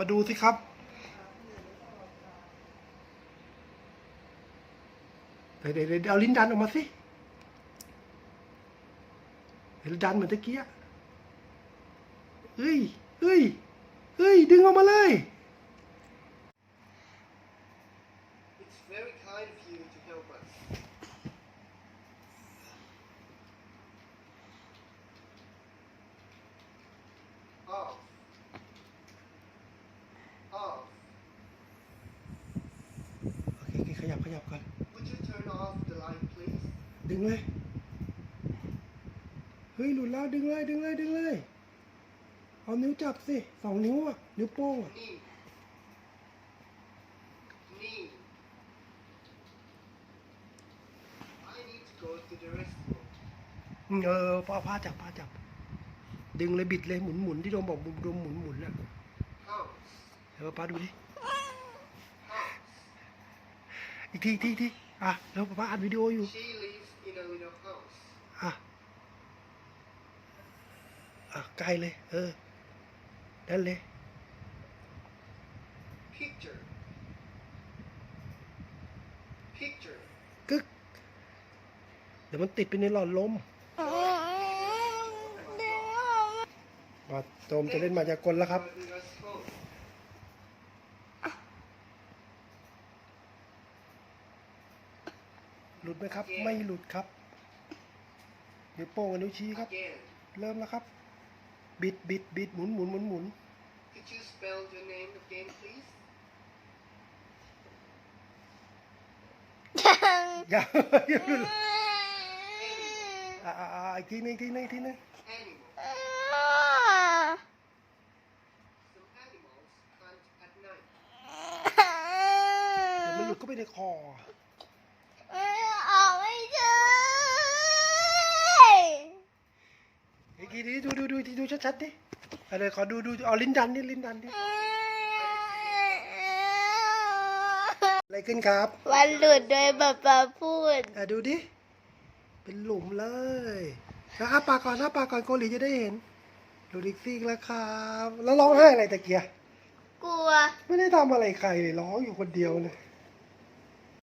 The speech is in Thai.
มาดูสิครับเดี๋ยวเดี๋ยวเดี๋ยวเอาลิ้นดันออกมาสิเดี๋ยวดันเหมือนตะกี้อะเฮ้ยเฮ้ยเฮ้ย ดึงออกมาเลย It's very kind of you to help us. Off. Off. โอเคโอเคข ยับขยับก่อน Would you turn off the light, please? ดึงเลย เฮ้ย หลุดแล้วดึงเลย ดึงเลย ดึงเลย เอานิ้วจับสิสองนิ้วอะ นิ้วโป้งอะ Knee. Knee. I need to go to the restroom. อืมเออผ้าผ้าจับผ้าจับ ดึงเลยบิดเลยหมุนหมุนที่โดมบอกโดมหมุนหมุนน่ะ House. เดี๋ยวป้าดูดิ House. อีกทีอีกทีอีกทีอะแล้วป้าอัดวิดีโออยู่ She lives in a little house. อะอะไกลเลย เออนั่นเลย Picture. Picture. กึก เดี๋ยวมันติดไปในหลอดลมมาโจมจะเล่นมายากลแล้วครับ Let's หลุดไหมครับ ไม่หลุดครับนิ้วโป้งกับนิ้วชี้ครับ Again. เริ่มแล้วครับ บิดบิดบิดหมุนหมุนหมุนหมุน Could you spell your name again, please? อย่าอย่าหลุดอะอะอะอีกทีหนึงอีกทีหนึงอีกทีหนึง Animal. Some animals hunt at night. เดี๋ยวมันหลุดเข้าไปในคอ อีก ทีนี้ดูดูดูดูชัดๆดิอะไรขอดูดูเอาลิ้นดันดิลิ้นดันดิอะไรขึ้นครับวันหลุดโดยแบบป๊าพูดอะดูดิเป็นหลุมเลยแล้วอ้าปากก่อนอ้าปากก่อนโกหลีจะได้เห็นหลุดอีกซีกแล้วครับ แล้วร้องไห้อะไรตะเกียกลัว ไม่ได้ทำอะไรใครเลยร้องอยู่คนเดียวเลย